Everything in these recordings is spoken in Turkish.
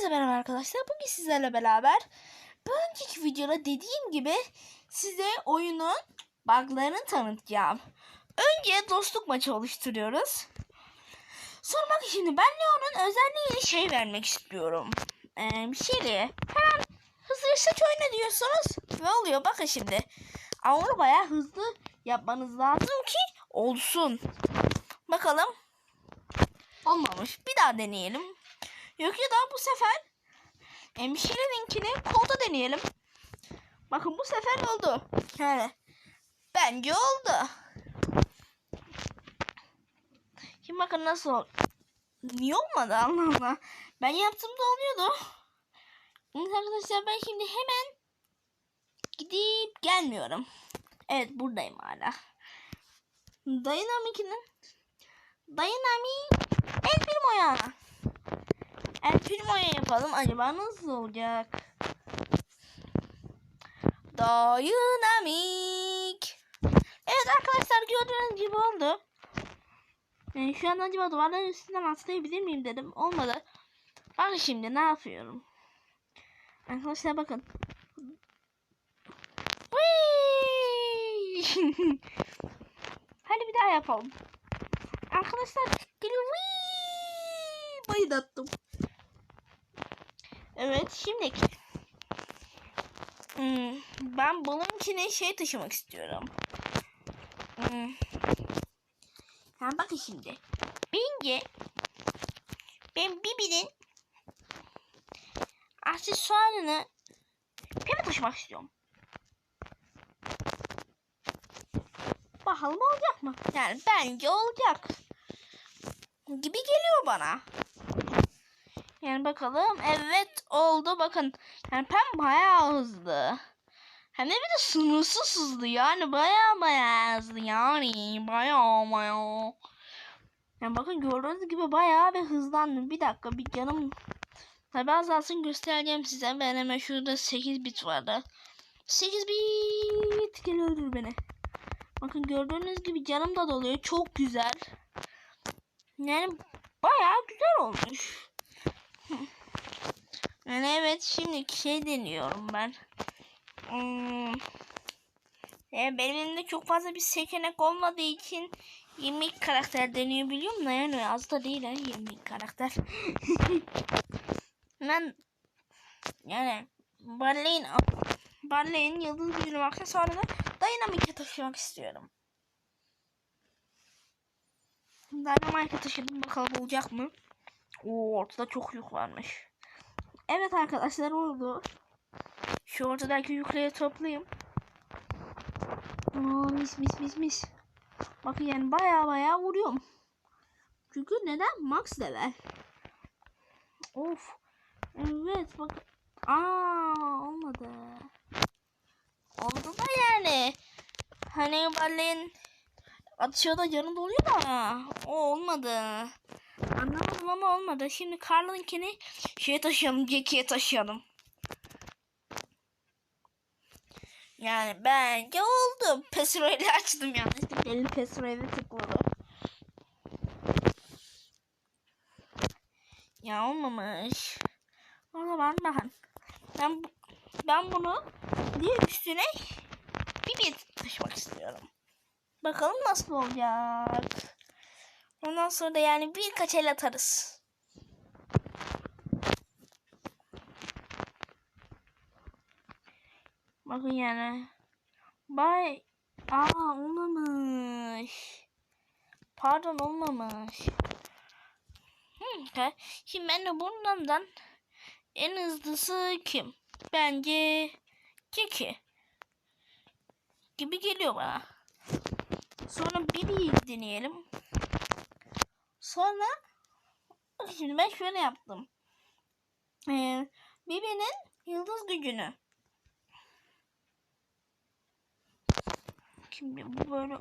Herkese merhaba arkadaşlar. Bugün sizlerle beraber bir önceki videoda dediğim gibi size oyunun buglarını tanıtacağım. Önce dostluk maçı oluşturuyoruz. Sonra bak şimdi ben Leon'un özelliğiyle şey vermek istiyorum. Ee, bir şeyle hemen hızlı saç oyna diyorsunuz. Ne oluyor bakın şimdi. Ama onu bayağı hızlı yapmanız lazım ki olsun. Bakalım. Olmamış. Bir daha deneyelim. Yok ya da bu sefer hemşireninkini kolda deneyelim. Bakın bu sefer oldu. Yani bence oldu. Şimdi bakın nasıl oldu. Niye olmadı Allah Allah. Ben yaptığımda oluyordu. Evet arkadaşlar ben şimdi hemen gidip gelmiyorum. Evet buradayım hala. Dynamic'inin Dynamic El Primo'ya. El Primo'ya yapalım. Acaba nasıl olacak? Dynamic. Evet arkadaşlar gördüğünüz gibi oldu. Yani şu an acaba duvarların üstünden atlayabilir miyim dedim. Olmadı. Bak şimdi ne yapıyorum. Arkadaşlar bakın. Hadi bir daha yapalım. Arkadaşlar Whee! Evet şimdi hmm, ben bunun içine şey taşımak istiyorum. Hmm. Yani bakın şimdi. Bence ben Bibi'nin aksesuarını Pem'e taşımak istiyorum. Bakalım olacak mı? Yani bence olacak. Gibi geliyor bana. Yani bakalım. Evet oldu. Bakın. Yani Pem bayağı hızlı. Hem de bir de sınırsız hızlı. Yani bayağı bayağı hızlı. Yani bayağı bayağı. Yani bakın gördüğünüz gibi bayağı bir hızlandım. Bir dakika bir canım. Tabi azalsın göstereceğim size. Ben hemen şurada 8 bit vardı. 8 bit. Gel öldür beni. Bakın gördüğünüz gibi canım da doluyor. Çok güzel. Yani bayağı güzel olmuş. Evet şimdi şey deniyorum ben. Hmm. Yani benim elimde çok fazla bir seçenek olmadığı için 20 karakter deniyor biliyorum da yani az da değil ha 20 karakter. ben yani Barley'in Barley'in yıldız gücünü aksesuarını Dynamic'e taşımak istiyorum. Dynamic'e taşıdım bakalım olacak mı? Oo ortada çok yük varmış. Evet arkadaşlar oldu. Şu ortadaki yükleri toplayayım. Aa, mis mis mis mis. Bakın yani baya baya vuruyorum. Çünkü neden? Max level. Of. Evet bak. Aa olmadı. Oldu da yani. Hani balleğin atışıyor da canı doluyor da o olmadı. Anlamadım ama olmadı. Şimdi Carl'ınkini şeye taşıyalım. Jackie'ye taşıyalım. Yani bence oldu. Pesro'yu açtım yanlışlıkla. Elim Pesro'ya tıkladı. Ya olmamış. O zaman bakın. Ben, ben bunu diğer üstüne bir bir taşımak istiyorum. Bakalım nasıl olacak. Ondan sonra da yani birkaç el atarız. Bakın yani. Bay. Aa olmamış. Pardon olmamış. Hmm, Şimdi ben de bundan en hızlısı kim? Bence Kiki. Gibi geliyor bana. Sonra Bibi'yi deneyelim. Sonra şimdi ben şöyle yaptım. Ee, Bibi'nin yıldız gücünü. Şimdi bu böyle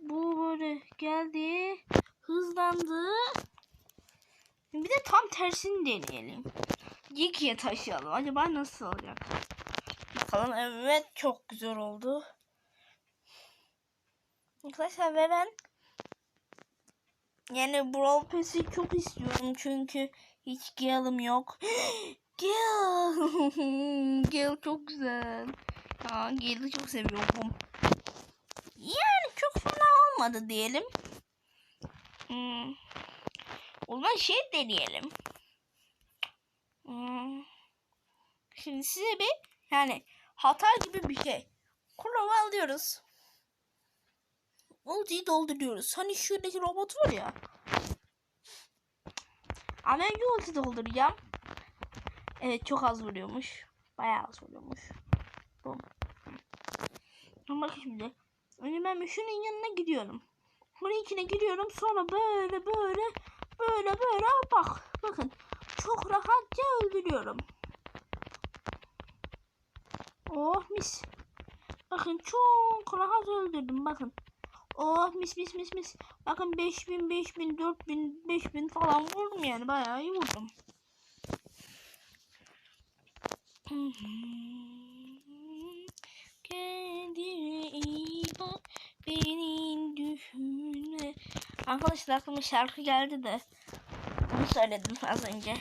bu böyle geldi hızlandı. Bir de tam tersini deneyelim. Jiki'ye taşıyalım. Acaba nasıl olacak? Bakalım. Evet çok güzel oldu. Arkadaşlar ve ben Yani Brawl Pass'i çok istiyorum çünkü hiç Gale'ım yok. Gale. Gale çok güzel. Ya Gale'ı çok seviyorum. Yani çok fena olmadı diyelim. Hmm. O zaman şey deneyelim. Hmm. Şimdi size bir yani hata gibi bir şey. Kurova alıyoruz. Ultiyi dolduruyoruz. Hani şuradaki robot var ya. Ama önce ulti dolduracağım. Evet çok az vuruyormuş. Bayağı az vuruyormuş. Bum. Ama şimdi. Önce ben şunun yanına gidiyorum. Bunun içine giriyorum. Sonra böyle böyle böyle böyle bak. Bakın. Çok rahatça öldürüyorum. Oh mis. Bakın çok rahat öldürdüm. Bakın. Oh mis mis mis mis. Bakın 5000 5000 4000 5000 falan vurdum yani bayağı iyi vurdum. Kendine iyi bak benim düşünme. Arkadaşlar aklıma şarkı geldi de onu söyledim az önce.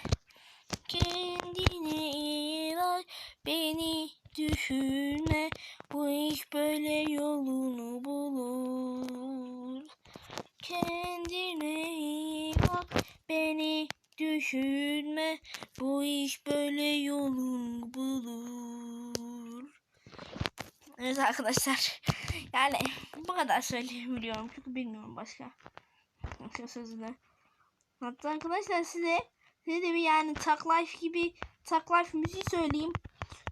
Kendine iyi bak beni düşünme bu iş böyle yolunu bulur. İyi bak beni düşünme bu iş böyle yolunu bulur. Evet arkadaşlar yani bu kadar söyleyebiliyorum çünkü bilmiyorum başka. Başka sözünü. Hatta arkadaşlar size size de bir yani taklif gibi taklif müziği söyleyeyim.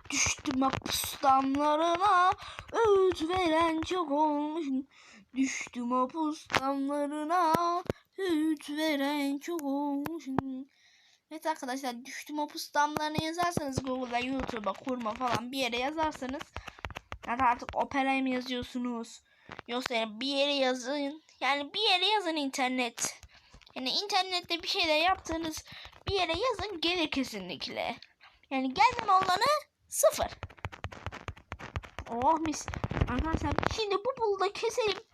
Düştüm hapus damlarına öğüt veren çok olmuş. Düştüm damlarına öğüt veren çok olmuş. Evet arkadaşlar düştüm damlarına yazarsanız Google'da YouTube'a kurma falan bir yere yazarsanız ya artık opera mı yazıyorsunuz yoksa yani bir yere yazın yani bir yere yazın internet. Yani internette bir şeyler yaptığınız bir yere yazın gelir kesinlikle. Yani gelmeme olanı sıfır. Oh mis. Arkadaşlar şimdi bu bulu keselim.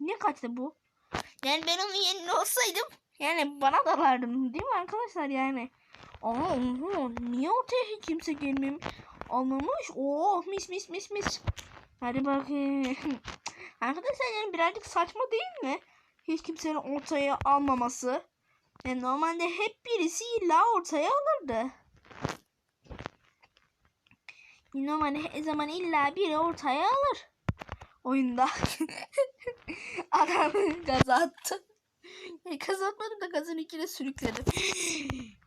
Ne kaçtı bu? Yani ben onun yerine olsaydım yani bana da verdim değil mi arkadaşlar yani. Aa, niye ortaya hiç kimse gelmemiş? Anlamış. Oh mis mis mis mis. Hadi bakayım. Arkadaşlar yani birazcık saçma değil mi? Hiç kimsenin ortaya almaması. Yani normalde hep birisi illa ortaya alırdı. Normalde her zaman illa biri ortaya alır. Oyunda. Adam gaz attı. Yani gaz atmadı da gazın içine sürükledim.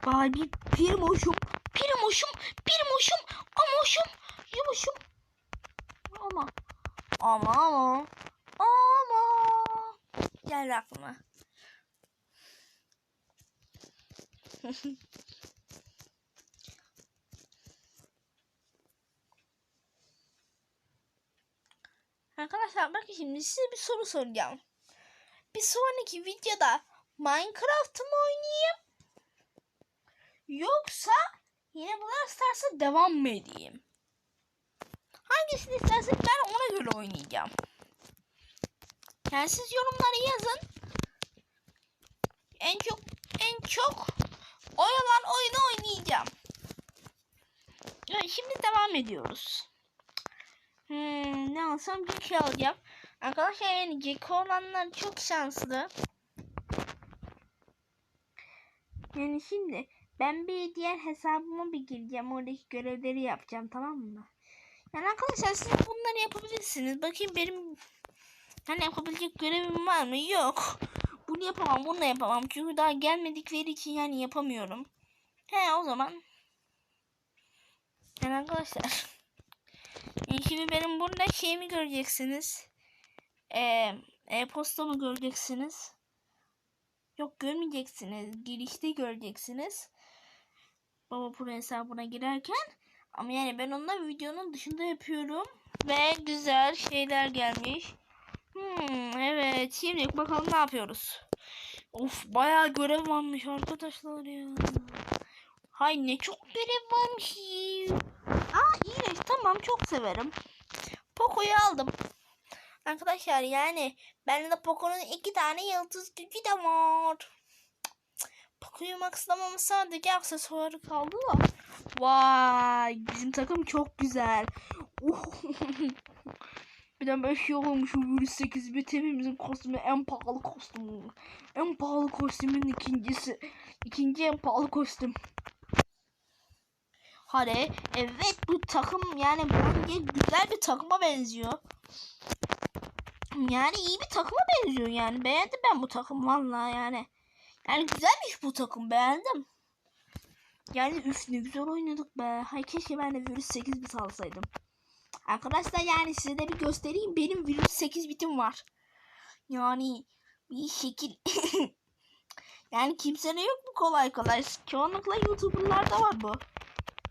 Vay bir pirmoşum. Pirmoşum. Pirmoşum. Amoşum. Yumuşum. Ama. Ama ama. Ama. Gel aklıma. Arkadaşlar bakın şimdi size bir soru soracağım. Bir sonraki videoda Minecraft mı oynayayım? Yoksa yine Brawl Stars'a devam mı edeyim? Hangisini isterseniz ben ona göre oynayacağım. Yani siz yorumlara yazın. En çok en çok oyalan oyunu oynayacağım. Yani şimdi devam ediyoruz. Hmm, ne alsam Jackie alacağım. Arkadaşlar yani Jackie olanlar çok şanslı. Yani şimdi ben bir diğer hesabıma bir gireceğim. Oradaki görevleri yapacağım tamam mı? Yani arkadaşlar siz bunları yapabilirsiniz. Bakayım benim hani yapabilecek görevim var mı? Yok. Bunu yapamam, bunu da yapamam. Çünkü daha gelmedikleri için yani yapamıyorum. He o zaman. Yani arkadaşlar. Şimdi benim burada şeyimi göreceksiniz. E-postamı göreceksiniz. Yok görmeyeceksiniz. Girişte göreceksiniz. Baba Pro hesabına girerken. Ama yani ben onunla videonun dışında yapıyorum. Ve güzel şeyler gelmiş. Hmm, evet. Şimdi bakalım ne yapıyoruz. Of bayağı görev varmış arkadaşlar ya. Hay ne çok görev varmış. Aa iyileş tamam çok severim. Poco'yu aldım. Arkadaşlar yani bende Poco'nun iki tane yıldız gücü de var. Poco'yu maxlamamı sadece aksesuarı kaldı da. Vay bizim takım çok güzel. Bir de ben şey olmuş bu 8 bit hepimizin kostümü en pahalı kostüm. En pahalı kostümün ikincisi. İkinci en pahalı kostüm. Hadi evet bu takım yani bence güzel bir takıma benziyor. Yani iyi bir takıma benziyor yani. Beğendim ben bu takım vallahi yani. Yani güzelmiş bu takım beğendim. Yani üf ne güzel oynadık be. Hay keşke ben de virüs 8 bit alsaydım. Arkadaşlar yani size de bir göstereyim. Benim virüs 8 bitim var. Yani bir şekil. yani kimsede yok mu kolay kolay. Çoğunlukla YouTuber'larda var bu.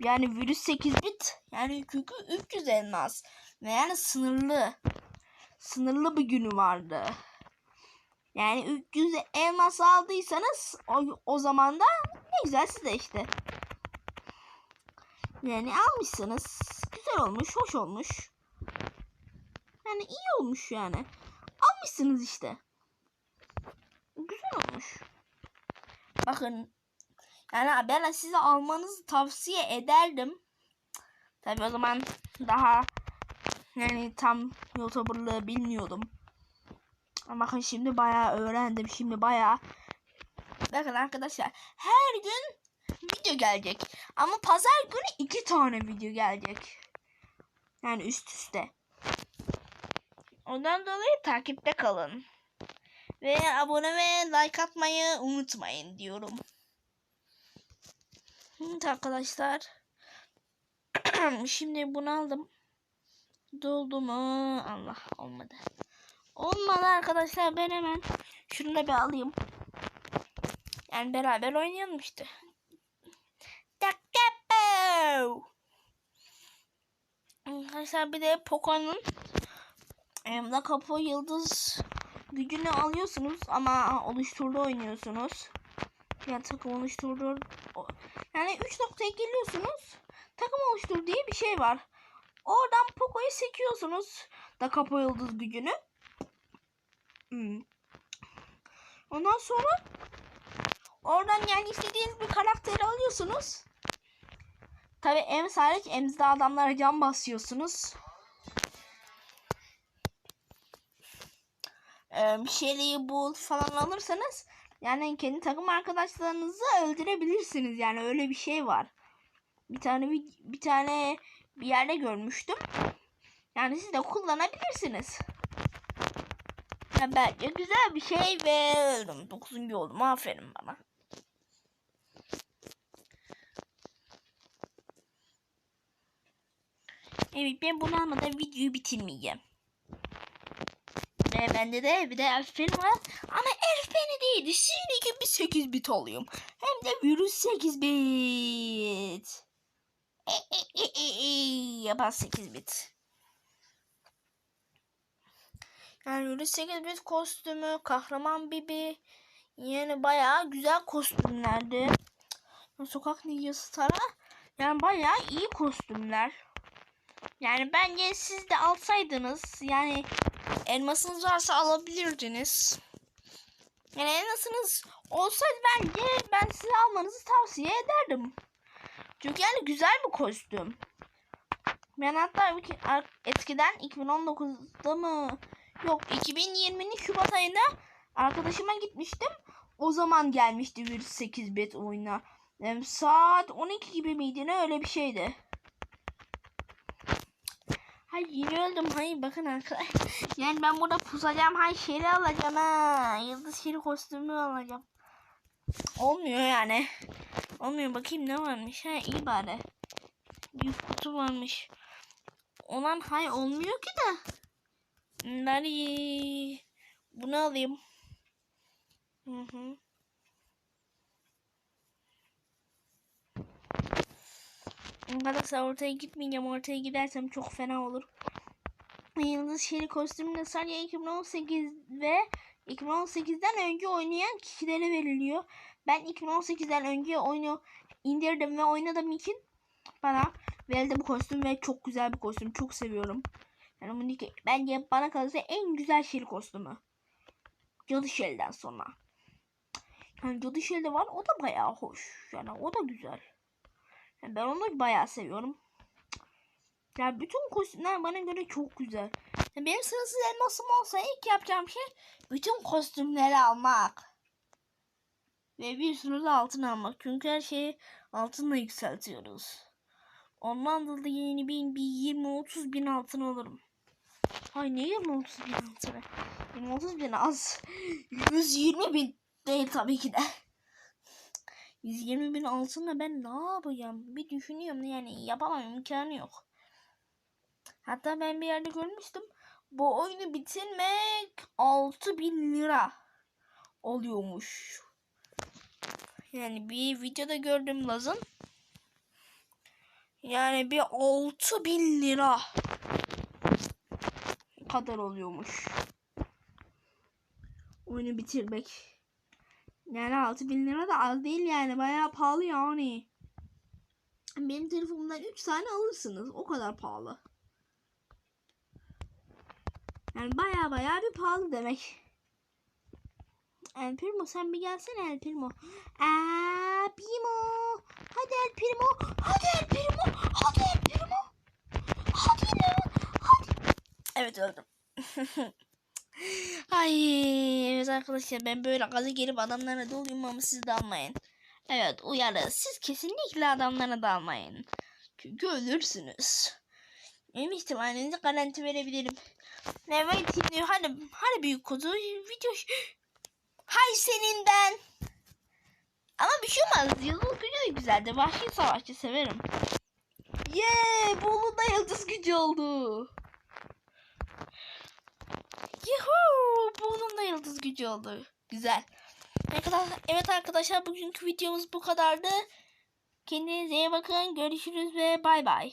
Yani virüs 8 bit. Yani çünkü 300 elmas. Ve yani sınırlı. Sınırlı bir günü vardı. Yani 300 elmas aldıysanız o, o zaman da ne güzel size işte. Yani almışsınız. Güzel olmuş, hoş olmuş. Yani iyi olmuş yani. Almışsınız işte. Güzel olmuş. Bakın. Yani ben size almanızı tavsiye ederdim. Tabi o zaman daha yani tam YouTuber'lığı bilmiyordum. Ama bakın şimdi bayağı öğrendim. Şimdi bayağı Bakın arkadaşlar her gün video gelecek. Ama pazar günü iki tane video gelecek. Yani üst üste. Ondan dolayı takipte kalın. Ve abone ve like atmayı unutmayın diyorum. Evet arkadaşlar. Şimdi bunu aldım. Doldu mu? Allah olmadı. Olmadı arkadaşlar ben hemen şunu da bir alayım. Yani beraber oynayalım işte. Arkadaşlar bir de Poco'nun em, Dakapo yıldız gücünü alıyorsunuz ama oluşturdu oynuyorsunuz. Yani takım oluşturdu. Yani 3 noktaya geliyorsunuz. Takım oluştur diye bir şey var. Oradan Poco'yu sekiyorsunuz. Dakapo yıldız gücünü. Hmm. Ondan sonra oradan yani istediğiniz bir karakteri alıyorsunuz. Tabi em sadece emzde adamlara can basıyorsunuz. Ee, bir şeyliği bul falan alırsanız yani kendi takım arkadaşlarınızı öldürebilirsiniz yani öyle bir şey var. Bir tane bir, bir tane bir yerde görmüştüm. Yani siz de kullanabilirsiniz. Ya bence güzel bir şey ve öldüm. 9. oldum. Aferin bana. Evet ben bunu almadan videoyu bitirmeyeceğim. Ve bende de bir de elf peni var. Ama elf peni değildi. Şimdi gibi 8 bit alıyorum. Hem de virüs 8 bit. E, e, e, e, e, 8 bit. Yani virüs 8 bit kostümü, kahraman bibi. Yani bayağı güzel kostümlerdi. Sokak ninjası Tara. Yani bayağı iyi kostümler. Yani bence siz de alsaydınız yani elmasınız varsa alabilirdiniz. Yani elmasınız olsaydı bence ben size almanızı tavsiye ederdim. Çünkü yani güzel bir kostüm. Ben hatta eskiden 2019'da mı yok 2020'nin Şubat ayında arkadaşıma gitmiştim. O zaman gelmişti bir 8 bit oyuna. Yani saat 12 gibi miydi ne öyle bir şeydi. Hayır yine öldüm. Hayır bakın arkadaşlar. Yani ben burada pusacağım. Hayır şeri alacağım ha. Yıldız şeri kostümü alacağım. Olmuyor yani. Olmuyor. Bakayım ne varmış. Ha iyi bari. Büyük kutu varmış. Olan hay olmuyor ki de. Nari. Bunu alayım. Hı hı. Arkadaşlar ortaya gitmeyeceğim. Ortaya gidersem çok fena olur. Yıldız Şeri kostümüne sadece 2018 ve 2018'den önce oynayan kişilere veriliyor. Ben 2018'den önce oyunu indirdim ve oynadığım için bana verildi bu kostüm ve çok güzel bir kostüm. Çok seviyorum. Yani Monika bence bana kalırsa en güzel Şeli kostümü. Cadı Şeli'den sonra. Yani Cadı Şeli var o da bayağı hoş. Yani o da güzel. Ben onu bayağı seviyorum. Yani bütün kostümler bana göre çok güzel. Yani benim sınırsız elmasım olsa ilk yapacağım şey bütün kostümleri almak. Ve bir sürü de altın almak. Çünkü her şeyi altınla yükseltiyoruz. Ondan dolayı yeni bin, bir 20-30 bin altın alırım. Ay ne 20-30 bin altını? 20-30 bin az. 120 bin değil tabii ki de. 120 bin altınla ben ne yapacağım? Bir düşünüyorum yani yapamam imkanı yok. Hatta ben bir yerde görmüştüm. Bu oyunu bitirmek 6000 bin lira oluyormuş. Yani bir videoda gördüm Laz'ın. Yani bir 6000 bin lira kadar oluyormuş. Oyunu bitirmek. Yani 6000 bin lira da az değil yani bayağı pahalı yani. Benim telefonumdan 3 tane alırsınız. O kadar pahalı. Yani baya baya bir pahalı demek. El Primo sen bir gelsene El Primo. Aa, Primo. Hadi El Primo. Hadi El Primo. Hadi El Primo. Hadi lan. Hadi. Evet öldüm. Ay evet arkadaşlar ben böyle gaza gelip adamlara doluyum ama siz dalmayın. Evet uyarı siz kesinlikle adamlara dalmayın. Çünkü ölürsünüz. Benim ihtimalinize garanti verebilirim. Evet şimdi hadi hadi büyük kuzu video Hay seninden. Ama bir şey olmaz. Yıldız gücü de güzeldi. Vahşi savaşçı severim. Yeee Bolu da yıldız gücü oldu. Yuhuu Bolu'nun da yıldız gücü oldu. Güzel. Evet arkadaşlar bugünkü videomuz bu kadardı. Kendinize iyi bakın. Görüşürüz ve bay bay.